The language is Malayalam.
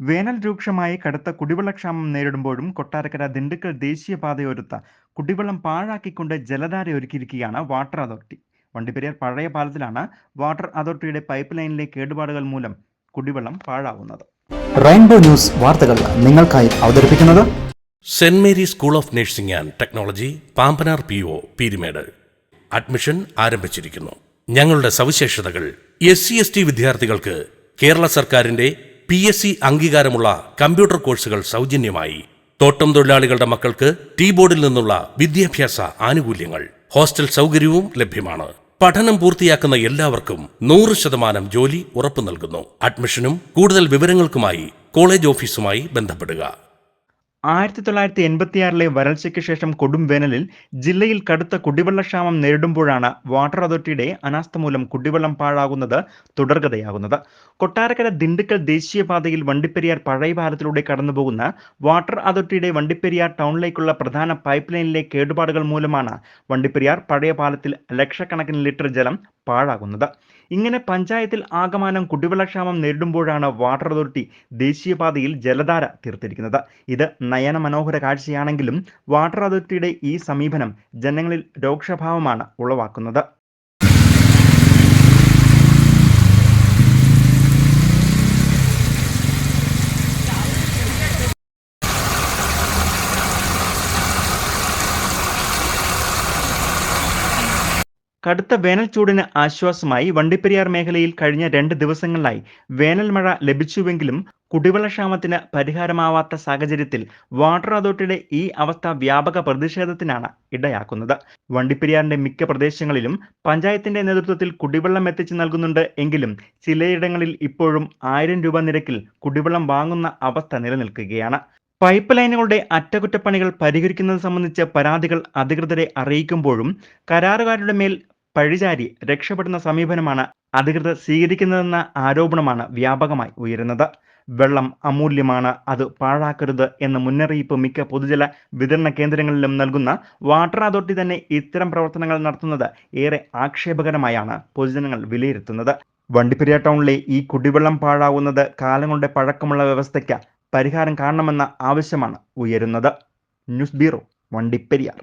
വേനൽ രൂക്ഷമായി കടുത്ത കുടിവെള്ളക്ഷാമം നേരിടുമ്പോഴും കൊട്ടാരക്കര ദിണ്ടുക്കൽ ദേശീയപാതയോരത്ത കുടിവെള്ളം പാഴാക്കിക്കൊണ്ട് ജലധാര ഒരുക്കിയിരിക്കുകയാണ് വാട്ടർ അതോറിറ്റി. വണ്ടിപ്പെരിയാർ പഴയ പാലത്തിലാണ് വാട്ടർ അതോറിറ്റിയുടെ പൈപ്പ് ലൈനിലെ കേടുപാടുകൾ മൂലം കുടിവെള്ളം പാഴാവുന്നത്. റെയിൻബോ ന്യൂസ് വാർത്തകൾ നിങ്ങൾക്കായി അവതരിപ്പിക്കുന്നത് Saint Mary school of nursing and technology Pambanar P O Peermade. Admission ആരംഭിച്ചിരിക്കുന്നു. ഞങ്ങളുടെ സവിശേഷതകൾ എസ് സി എസ് ടി വിദ്യാർത്ഥികൾക്ക് കേരള സർക്കാരിന്റെ പി എസ് സി അംഗീകാരമുള്ള കമ്പ്യൂട്ടർ കോഴ്സുകൾ സൗജന്യമായി. തോട്ടം തൊഴിലാളികളുടെ മക്കൾക്ക് ടീ ബോർഡിൽ നിന്നുള്ള വിദ്യാഭ്യാസ ആനുകൂല്യങ്ങൾ. ഹോസ്റ്റൽ സൗകര്യവും ലഭ്യമാണ്. പഠനം പൂർത്തിയാക്കുന്ന എല്ലാവർക്കും നൂറ് ശതമാനം ജോലി ഉറപ്പു നൽകുന്നു. അഡ്മിഷനും കൂടുതൽ വിവരങ്ങൾക്കുമായി കോളേജ് ഓഫീസുമായി ബന്ധപ്പെടുക. ആയിരത്തി തൊള്ളായിരത്തി എൺപത്തിയാറിലെ വരൾച്ചയ്ക്ക് ശേഷം കൊടും വേനലിൽ ജില്ലയിൽ കടുത്ത കുടിവെള്ളക്ഷാമം നേരിടുമ്പോഴാണ് വാട്ടർ അതോറിറ്റിയുടെ അനാസ്ഥ മൂലം കുടിവെള്ളം പാഴാകുന്നത് തുടർഗതയാകുന്നത് കൊട്ടാരക്കര ദിണ്ടുക്കൽ ദേശീയപാതയിൽ വണ്ടിപ്പെരിയാർ പഴയ പാലത്തിലൂടെ കടന്നുപോകുന്ന വാട്ടർ അതോറിറ്റിയുടെ വണ്ടിപ്പെരിയാർ ടൗണിലേക്കുള്ള പ്രധാന പൈപ്പ് ലൈനിലെ കേടുപാടുകൾ മൂലമാണ് വണ്ടിപ്പെരിയാർ പഴയ പാലത്തിൽ ലക്ഷക്കണക്കിന് ലിറ്റർ ജലം പാഴാകുന്നത്. ഇങ്ങനെ പഞ്ചായത്തിൽ ആകമാനം കുടിവെള്ളക്ഷാമം നേരിടുമ്പോഴാണ് വാട്ടർ അതോറിറ്റി ദേശീയപാതയിൽ ജലധാര തീർത്തിരിക്കുന്നത്. ഇത് നയന മനോഹര കാഴ്ചയാണെങ്കിലും വാട്ടർ അതോറിറ്റിയുടെ ഈ സമീപനം ജനങ്ങളിൽ രോക്ഷഭാവമാണ് ഉളവാക്കുന്നത്. കടുത്ത വേനൽ ചൂടിന് ആശ്വാസമായി വണ്ടിപ്പെരിയാർ മേഖലയിൽ കഴിഞ്ഞ രണ്ട് ദിവസങ്ങളിലായി വേനൽ മഴ ലഭിച്ചുവെങ്കിലും കുടിവെള്ളക്ഷാമത്തിന് പരിഹാരമാവാത്ത സാഹചര്യത്തിൽ വാട്ടർ അതോറിറ്റിയുടെ ഈ അവസ്ഥ വ്യാപക പ്രതിഷേധത്തിനാണ് ഇടയാക്കുന്നത്. വണ്ടിപ്പെരിയാറിന്റെ മിക്ക പ്രദേശങ്ങളിലും പഞ്ചായത്തിന്റെ നേതൃത്വത്തിൽ കുടിവെള്ളം എത്തിച്ചു നൽകുന്നുണ്ട് എങ്കിലും ചിലയിടങ്ങളിൽ ഇപ്പോഴും ആയിരം രൂപ നിരക്കിൽ കുടിവെള്ളം വാങ്ങുന്ന അവസ്ഥ നിലനിൽക്കുകയാണ്. പൈപ്പ് ലൈനുകളുടെ അറ്റകുറ്റപ്പണികൾ പരിഹരിക്കുന്നത് സംബന്ധിച്ച പരാതികൾ അധികൃതരെ അറിയിക്കുമ്പോഴും കരാറുകാരുടെ മേൽ പഴിചാരി രക്ഷപ്പെടുന്ന സമീപനമാണ് അധികൃതർ സ്വീകരിക്കുന്നതെന്ന ആരോപണമാണ് വ്യാപകമായി ഉയരുന്നത്. വെള്ളം അമൂല്യമാണ് അത് പാഴാക്കരുത് എന്ന മുന്നറിയിപ്പ് മിക്ക പൊതുജല വിതരണ കേന്ദ്രങ്ങളിലും നൽകുന്ന വാട്ടർ അതോറിറ്റി തന്നെ ഇത്തരം പ്രവർത്തനങ്ങൾ നടത്തുന്നത് ഏറെ ആക്ഷേപകരമായാണ് പൊതുജനങ്ങൾ വിലയിരുത്തുന്നത്. വണ്ടിപ്പെരിയ ടൗണിലെ ഈ കുടിവെള്ളം പാഴാവുന്നത് കാലങ്ങളുടെ പഴക്കമുള്ള വ്യവസ്ഥയ്ക്ക് പരിഹാരം കാണണമെന്ന ആവശ്യമാണ് ഉയരുന്നത്. News bureau Vandiperiyar